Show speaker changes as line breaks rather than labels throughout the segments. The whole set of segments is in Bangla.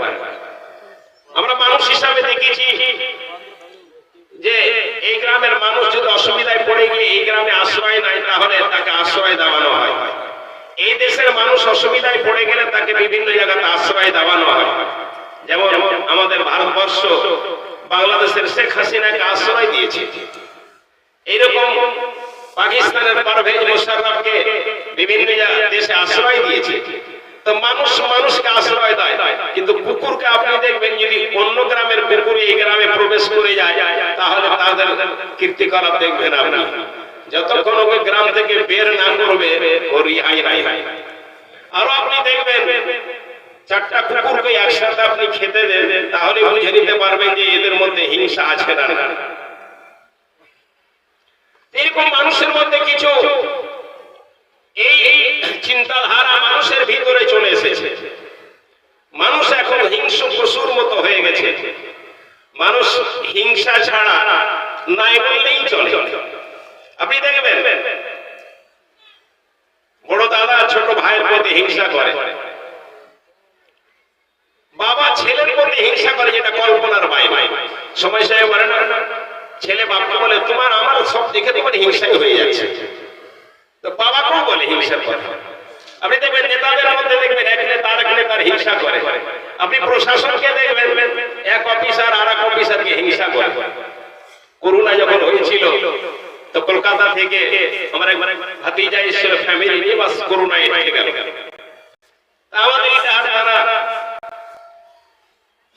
পারে। আমরা মানুষ হিসাবে দেখেছি যে এই গ্রামের মানুষ যদি অসুবিধায় পড়ে গিয়ে এই গ্রামে আশ্রয় নাই তাহলে তাকে আশ্রয় দেওয়ানো হয়। এই দেশের মানুষ অসুবিধায় পড়ে গেলে তাকে বিভিন্ন জায়গাতে আশ্রয় দেওয়ানো হয়। যেমন আমাদের ভারতবর্ষ বাংলাদেশের শেখ হাসিনাকে আশ্রয় দিয়েছে। এইরকম পাকিস্তানের পারভেজ মোশাররফকে বিভিন্ন দেশে আশ্রয় দিয়েছে। তো মানুষ মানুষকে আশ্রয় দেয়। কিন্তু কুকুরকে আপনি দেখবেন যদি অন্য গ্রামের কুকুর এই গ্রামে প্রবেশ করে যায়, তাহলে তাদের কীর্তিকলাপ দেখবেন আপনি। যতক্ষণ ওকে গ্রাম থেকে বের না করবে, ও রিহাই নাই। আরও আপনি দেখবেন, চারটা কুকুরকে একসাথে আপনি খেতে দেন, তাহলে বুঝে নিতে পারবেন যে এদের মধ্যে হিংসা আছে না এরকম মানুষের মধ্যে কিছু এই চিন্তাধারা মানুষের ভিতরে চলে এসেছে। মানুষ এখন হিংস্র পশুর মতো হয়ে গেছে। মানুষ হিংসা ছাড়া নাই বললেই চলে। আপনি দেখবেন, বড় দাদা ছোট ভাইয়ের প্রতি হিংসা করে। বাবা ছেলের প্রতি হিংসা করে যেটা কল্পনার বাইরে। সময় সাহেব বলে না ছেলে বাপকে বলে, তোমার আমার সব দেখে তোমার হিংসাই হয়ে যাচ্ছে। তো বাবাকেও বলে হিংসার কথা। আপনি দেখবেন নেতাদের মধ্যে দেখবেন এক নেতা এক নেতার হিংসা করে। আপনি প্রশাসনকে দেখবেন এক অফিসার আর এক অফিসারকে হিংসা করে। করোনা যখন হয়েছিল, তো কলকাতা থেকে আমার এক ভাতিজা এসেছিল ফ্যামিলি নিয়ে বাস করোনা এসে গেল। আমাদের এটা তারা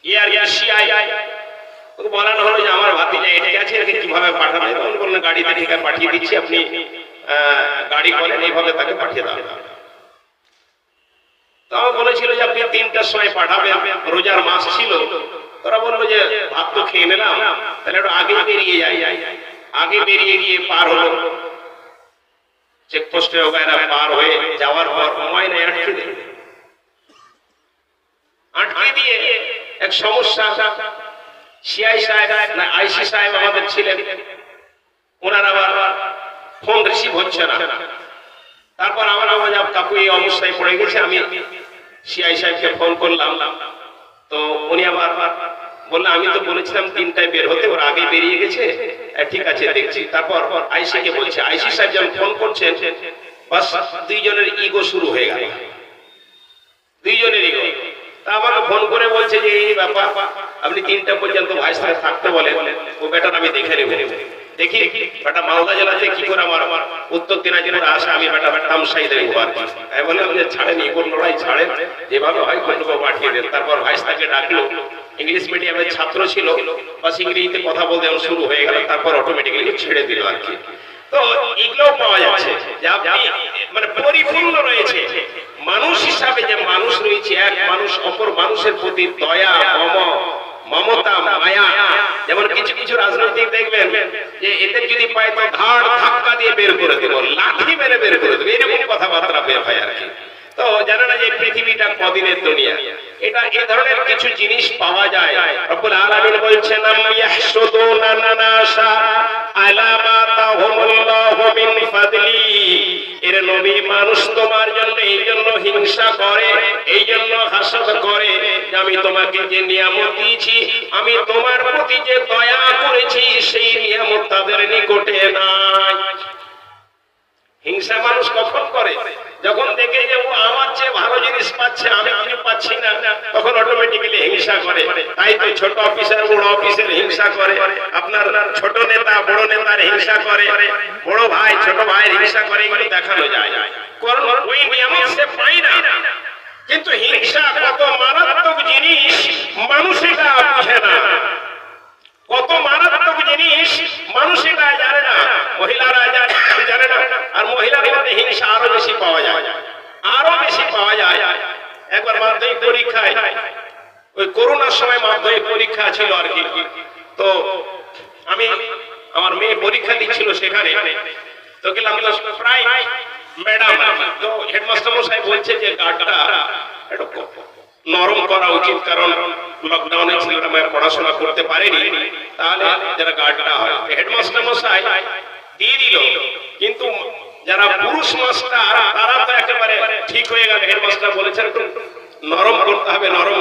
ইয়ার সিআই ওকে বলানো হলো যে আমার ভাতিজা এটে গেছে, একে কীভাবে পাঠাবে? বললেন, গাড়িতে ঠিক পাঠিয়ে দিচ্ছি, আপনি গাড়ি করেন, এইভাবে তাকে পাঠিয়ে দাও। তো আমার বলেছিল যে আপনি তিনটার সময় পাঠাবেন, রোজার মাস ছিল। তোরা বলল যে, ভাত তো খেয়ে নিলাম, তাহলে একটু আগে বেরিয়ে যাই। আগে বেরিয়ে গিয়ে পার হলো। চেকপোস্টে ওগায়রা পার হয়ে যাওয়ার পর ময়না আটকে দিল। আটকে দিয়ে এক সমস্যা সিআই সাহেব, না, আইসি সাহেব আমাদের ছিলেন। ওনার আবার ফোন রিসিভ হচ্ছে না। তারপর আমার যাব কাকু এই অবস্থায় পড়ে গেছে। আমি সিআই সাহেবকে ফোন করলাম। তো উনি আবার বললেন, আমি তো বলেছিলাম তিনটায় বের হতে, ওর আগে বেরিয়ে গেছে। ঠিক আছে, দেখছি। তারপর আইসি কে বলছে, আইসি সাহেব যখন ফোন করছেন, বাস দুইজনের ইগো শুরু হয়ে গেল। দুইজনের ইগো তা আমাকে ফোন করে বলছে যে, এই ব্যাপার, আপনি তিনটা পর্যন্ত ভাই সাথে থাকতে বলে ও বেটার আমি দেখে নেব। দেখি, বেটা মালদা জেলাতে কি করে আমার উত্তর দিনাজপুর আসে আমি বেটা তামসাই দেবো আর কি বললাম যে ছাড়েন ইগোর লড়াই ছাড়েন। যেভাবে হয় কোনটুকু পাঠিয়ে দেন। তারপর ভাই তাকে ডাকলো। ইংলিশ মিডিয়ামের ছাত্র ছিল। বাস ইংরেজিতে কথা বলতে শুরু হয়ে গেল, তারপর অটোমেটিক্যালি ছেড়ে দিল আর কি। তো এগুলোও পাওয়া যাচ্ছে মানে পরিপূর্ণ রয়েছে। মানুষ হিসাবে যে মানুষ রয়েছে, এক মানুষ, অপর মানুষের প্রতি দয়া, মম, মমতা, মায়া কিছু কিছু রাজনৈতিক দেখবেন যে এদের যদি পায় তো ঘাড় ধাক্কা দিয়ে বের করে দেব লাঠি মেরে বের করে দেবো, এরকম কথাবার্তা বের হয় আর কি। তো জানে না যে পৃথিবীটা কদিনের দুনিয়া? এটা এ ধরনের কিছু জিনিস পাওয়া যায়। রব্বুল আলামিন বলছেন আলা মা তাহুমুল্লাহু মিন ফাদলি এর নবী মানুষ তোমার জন্য এই জন্য হিংসা করে, এই জন্য হাসদ করে আমি তোমাকে যে নিয়ামত দিয়েছি, আমি তোমার প্রতি যে দয়া করেছি, সেই নিয়ামত তাদের নিকটে নাই। হিংসা মানুষ কখন করে? যখন দেখে যে ও আমার চেয়ে ভালো জিনিস পাচ্ছে, আমি কিছু পাচ্ছি না, তখন অটোমেটিক্যালি হিংসা করে। তাই তো ছোট অফিসার বড় অফিসের হিংসা করে। আপনার ছোট নেতা বড় নেতার হিংসা করে। বড় ভাই, ছোট ভাইয়ের হিংসা করে, এগুলো দেখানো যায়। না। কিন্তু হিংসা কত মারাত্মক জিনিস মানুষ এটা বুঝে না। কত মারাত্মক জিনিস মানুষ এটা জানে না। মহিলারা জানে না আর মহিলাদের মধ্যে হিংসা আরও বেশি পাওয়া যায় আরও বেশি পাওয়া যায় একবার মাধ্যমিক পরীক্ষায়, ওই করোনার সময় মাধ্যমিক পরীক্ষা ছিল আর কি। তো আমি আমার মেয়ে পরীক্ষা দিচ্ছিল সেখানে। তো গেলাম তো প্রায় ম্যাডাম তো হেডমাস্টার মশাই বলছে যে গার্ডটা একটু নরম করা উচিত, কারণ লকডাউনে ছেলেরা মেয়ে পড়াশোনা করতে পারেনি। তাহলে যারা গার্ডটা হয়। হেডমাস্টার মশাই দিয়ে দিল। কিন্তু যারা পুরুষ মাস্টার তারা তো একেবারে ঠিক হয়ে গেল। হেডমাস্টার বলেছেন নরম করতে হবে, নরম